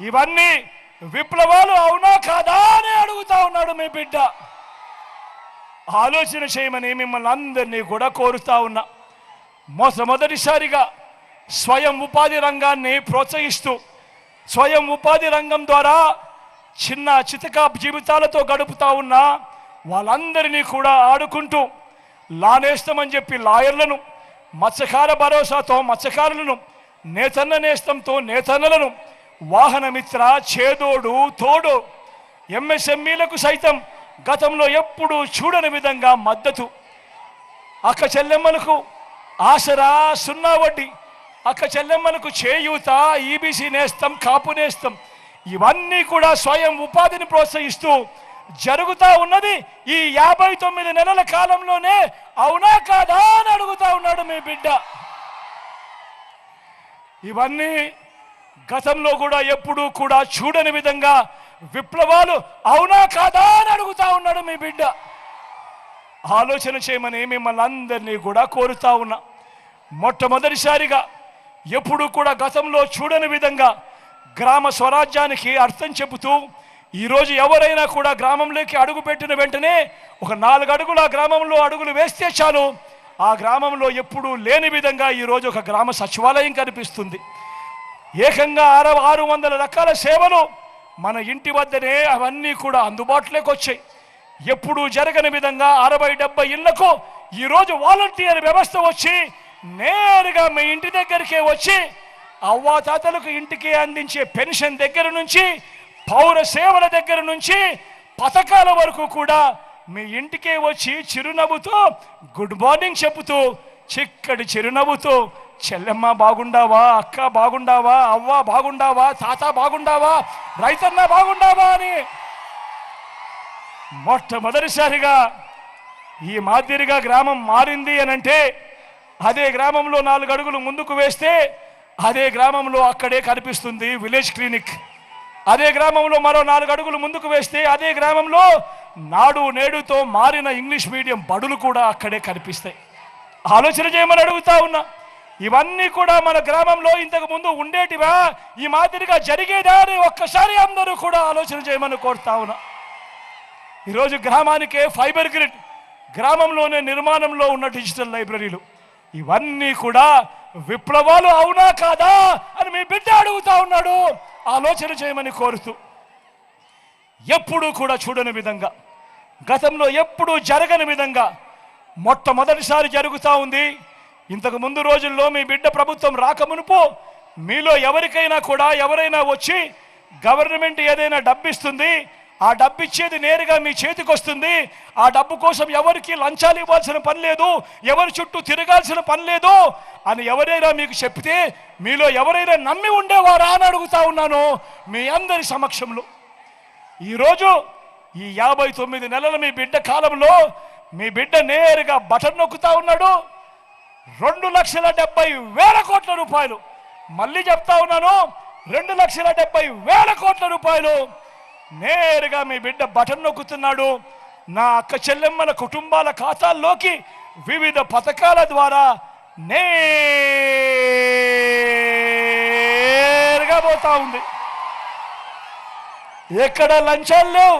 ఇవన్నీ విప్లవాలు అవునా కాదా అని అడుగుతా ఉన్నాడు మీ బిడ్డ. ఆలోచన చేయమని మిమ్మల్ని అందరినీ కూడా కోరుతా ఉన్నా. మొట్టమొదటిసారిగా స్వయం ఉపాధి రంగాన్ని ప్రోత్సహిస్తూ స్వయం ఉపాధి రంగం ద్వారా చిన్న చితక జీవితాలతో గడుపుతా ఉన్న వాళ్ళందరినీ కూడా ఆడుకుంటూ లానేస్తామని చెప్పి లాయర్లను మత్స్యకార భరోసాతో మత్స్యకారులను నేతన్న నేస్తంతో నేతన్నలను వాహనమిత్ర చేదోడు తోడు ఎంఎస్ఎంఈలకు సైతం గతంలో ఎప్పుడూ చూడని విధంగా మద్దతు. అక్క చెల్లెమ్మలకు ఆసరా సున్నా వడ్డీ. అక్క చెల్లెమ్మలకు చేయూత ఈబీసీ నేస్తం కాపు నేస్తం. ఇవన్నీ కూడా స్వయం ఉపాధిని ప్రోత్సహిస్తూ జరుగుతా ఉన్నది ఈ యాభై తొమ్మిది నెలల కాలంలోనే. అవునా కాదా అని అడుగుతా ఉన్నాడు మీ బిడ్డ. ఇవన్నీ గతంలో కూడా ఎప్పుడూ కూడా చూడని విధంగా విప్లవాలు అవునా కాదా అని అడుగుతా ఉన్నాడు మీ బిడ్డ. ఆలోచన చేయమని మిమ్మల్ని అందరినీ కూడా కోరుతా ఉన్నా. మొట్టమొదటిసారిగా ఎప్పుడు కూడా గతంలో చూడని విధంగా గ్రామ స్వరాజ్యానికి అర్థం చెబుతూ ఈరోజు ఎవరైనా కూడా గ్రామంలోకి అడుగు పెట్టిన వెంటనే ఒక నాలుగు అడుగులు ఆ గ్రామంలో అడుగులు వేస్తే చాలు. ఆ గ్రామంలో ఎప్పుడూ లేని విధంగా ఈరోజు ఒక గ్రామ సచివాలయం కనిపిస్తుంది. ఏకంగా ఆరు ఆరు వందల రకాల సేవలు మన ఇంటి వద్దనే అవన్నీ కూడా అందుబాటులోకి వచ్చాయి. ఎప్పుడూ జరగని విధంగా అరవై డెబ్బై ఇళ్ళకు ఈరోజు వాలంటీర్ వ్యవస్థ వచ్చి నేరుగా మీ ఇంటి దగ్గరికే వచ్చి అవ్వాతాతలకు ఇంటికి అందించే పెన్షన్ దగ్గర నుంచి పౌర సేవల దగ్గర నుంచి పథకాల వరకు కూడా మీ ఇంటికే వచ్చి చిరునవ్వుతో గుడ్ మార్నింగ్ చెబుతూ చిక్కడి చిరునవ్వుతో చెల్లెమ్మ బాగుండావా అక్క బాగుండావా అవ్వ బాగుండావా తాత బాగుండావా రైతన్న బాగుండావా అని మొట్టమొదటిసారిగా ఈ మాదిరిగా గ్రామం మారింది అని అంటే అదే గ్రామంలో నాలుగు అడుగులు ముందుకు వేస్తే అదే గ్రామంలో అక్కడే కనిపిస్తుంది విలేజ్ క్లినిక్. అదే గ్రామంలో మరో నాలుగు అడుగులు ముందుకు వేస్తే అదే గ్రామంలో నాడు నేడుతో మారిన ఇంగ్లీష్ మీడియం బడులు కూడా అక్కడే కనిపిస్తాయి. ఆలోచన చేయమని అడుగుతా ఉన్నా. ఇవన్నీ కూడా మన గ్రామంలో ఇంతకు ముందు ఉండేటివా? ఈ మాదిరిగా జరిగేదా అని ఒక్కసారి అందరూ కూడా ఆలోచన చేయమని కోరుతా ఉన్నా. ఈరోజు గ్రామానికే ఫైబర్ గ్రిడ్ గ్రామంలోనే నిర్మాణంలో ఉన్న డిజిటల్ లైబ్రరీలు. ఇవన్నీ కూడా విప్లవాలు అవునా కాదా అని మీ బిడ్డ అడుగుతా ఉన్నాడు. ఆలోచన చేయమని కోరుతూ. ఎప్పుడూ కూడా చూడని విధంగా గతంలో ఎప్పుడూ జరగని విధంగా మొట్టమొదటిసారి జరుగుతూ ఉంది. ఇంతకు ముందు రోజుల్లో మీ బిడ్డ ప్రభుత్వం రాకమునుపు మీలో ఎవరికైనా కూడా ఎవరైనా వచ్చి గవర్నమెంట్ ఏదైనా డబ్బిస్తుంది ఆ డబ్బు ఇచ్చేది నేరుగా మీ చేతికి వస్తుంది ఆ డబ్బు కోసం ఎవరికి లంచాలు ఇవ్వాల్సిన పని లేదు ఎవరి చుట్టూ తిరగాల్సిన పని లేదు అని ఎవరైనా మీకు చెప్తే మీలో ఎవరైనా నమ్మి ఉండేవారా అని అడుగుతా ఉన్నాను మీ అందరి సమక్షంలో. ఈరోజు ఈ యాభై తొమ్మిది నెలల మీ బిడ్డ కాలంలో మీ బిడ్డ నేరుగా బటన్ నొక్కుతా ఉన్నాడు. రెండు లక్షల డెబ్బై వేల కోట్ల రూపాయలు. మళ్ళీ చెప్తా ఉన్నాను రెండు లక్షల డెబ్బై వేల కోట్ల రూపాయలు. నేరుగా మీ బిడ్డ బటన్ నొక్కుతున్నాడు. నా అక్క చెల్లెమ్మల కుటుంబాల ఖాతాల్లోకి వివిధ పథకాల ద్వారా నేరుగా పోతా ఉంది. ఎక్కడ లంచాలు లేవు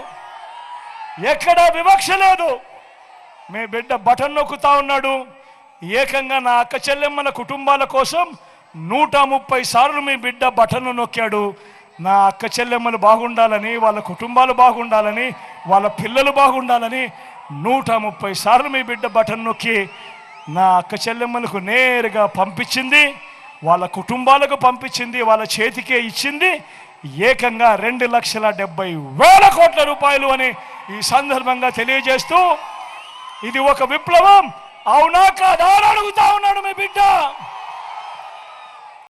ఎక్కడ వివక్ష లేదు. మీ బిడ్డ బటన్ నొక్కుతా ఉన్నాడు. ఏకంగా నా అక్క చెల్లెమ్మల కుటుంబాల కోసం నూట ముప్పై సార్లు మీ బిడ్డ బటన్ నొక్కాడు. నా అక్క చెల్లెమ్మలు బాగుండాలని వాళ్ళ కుటుంబాలు బాగుండాలని వాళ్ళ పిల్లలు బాగుండాలని నూట ముప్పై సార్లు మీ బిడ్డ బటన్ నొక్కి నా అక్క చెల్లెమ్మలకు నేరుగా పంపించింది వాళ్ళ కుటుంబాలకు పంపించింది వాళ్ళ చేతికే ఇచ్చింది. ఏకంగా రెండు లక్షల డెబ్బై వేల కోట్ల రూపాయలు అని ఈ సందర్భంగా తెలియజేస్తూ ఇది ఒక విప్లవం. అవునా కాదా అని అడుగుతా ఉన్నాడు మీ బిడ్డ.